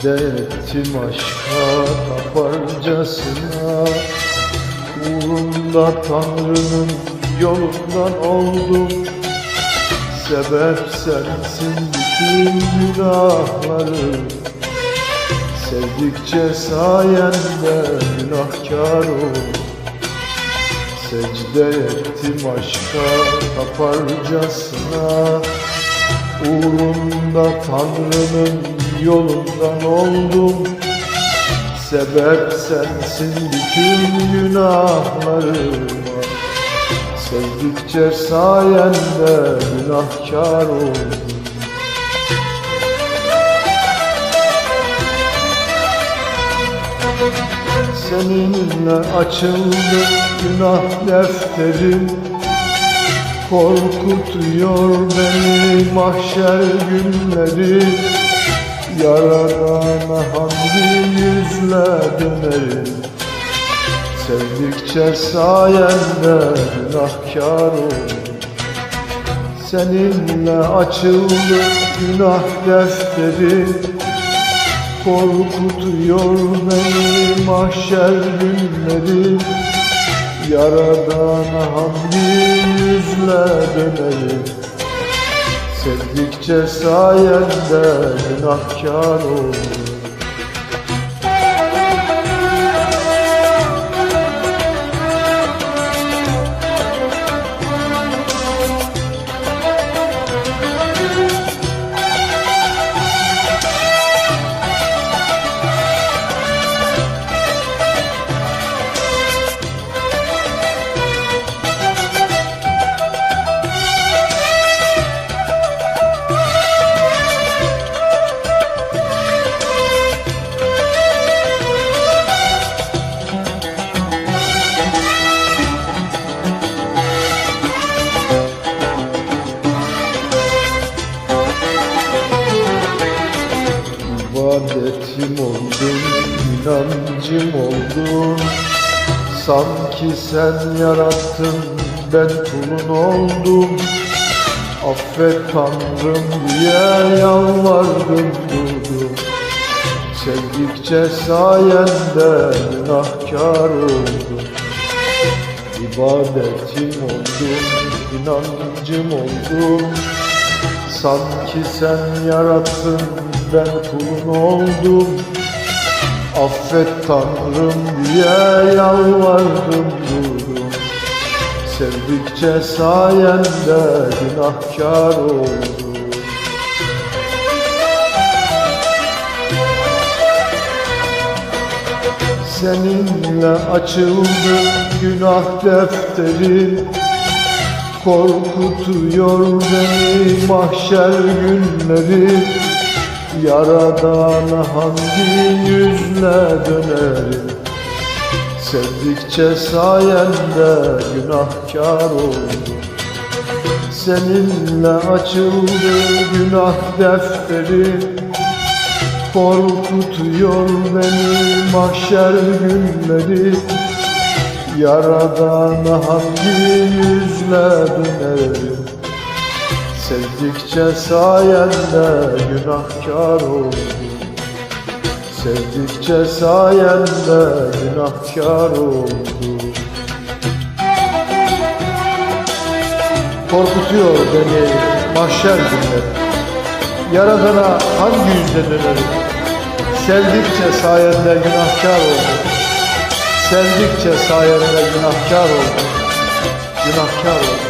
Secde ettim aşka taparcasına Uğrunda Tanrı'nın yolundan oldum. Sebep sensin bütün günahları. Sevdikçe sayende günahkar oldum. Secde ettim aşka taparcasına Uğrunda Tanrı'nın yolundan oldum. Sebep sensin bütün günahlarıma. Sevdikçe sayende günahkar oldum. Seninle açıldı günah defterim. Korkutuyor beni mahşer günleri Yaradana hangi yüzle dönerim Sevdikçe sayende günahkar oldum Seninle açıldı günah defteri. Korkutuyor beni mahşer günleri. Yaradana hangi yüzle dönerim Sevdikçe sayende günahkar oldum İbadetim oldun, inancım oldun Sanki sen yarattın, ben kulun oldum. Affet Tanrım diye yalvardım durdum. Sevdikçe sayende günahkar oldum. İbadetim oldun, inancım oldun Sanki sen yarattın ben kulun oldum. Affet Tanrım diye yalvardım durdum. Sevdikçe sayende günahkar oldum. Seninle açıldı günah defteri. Korkutuyor beni mahşer günleri Yaradana hangi yüzle dönerim? Sevdikçe sayende günahkar oldum. Seninle açıldı günah defteri. Korkutuyor beni mahşer günleri. Yaradana hangi yüzle dönerim Sevdikçe sayende günahkar oldum. Sevdikçe sayende günahkar oldum. Korkutuyor beni mahşer günleri. Yaradana hangi yüzle dönerim Sevdikçe sayende günahkar oldum. Sevdikçe sayende günahkar oldum. Günahkar oldum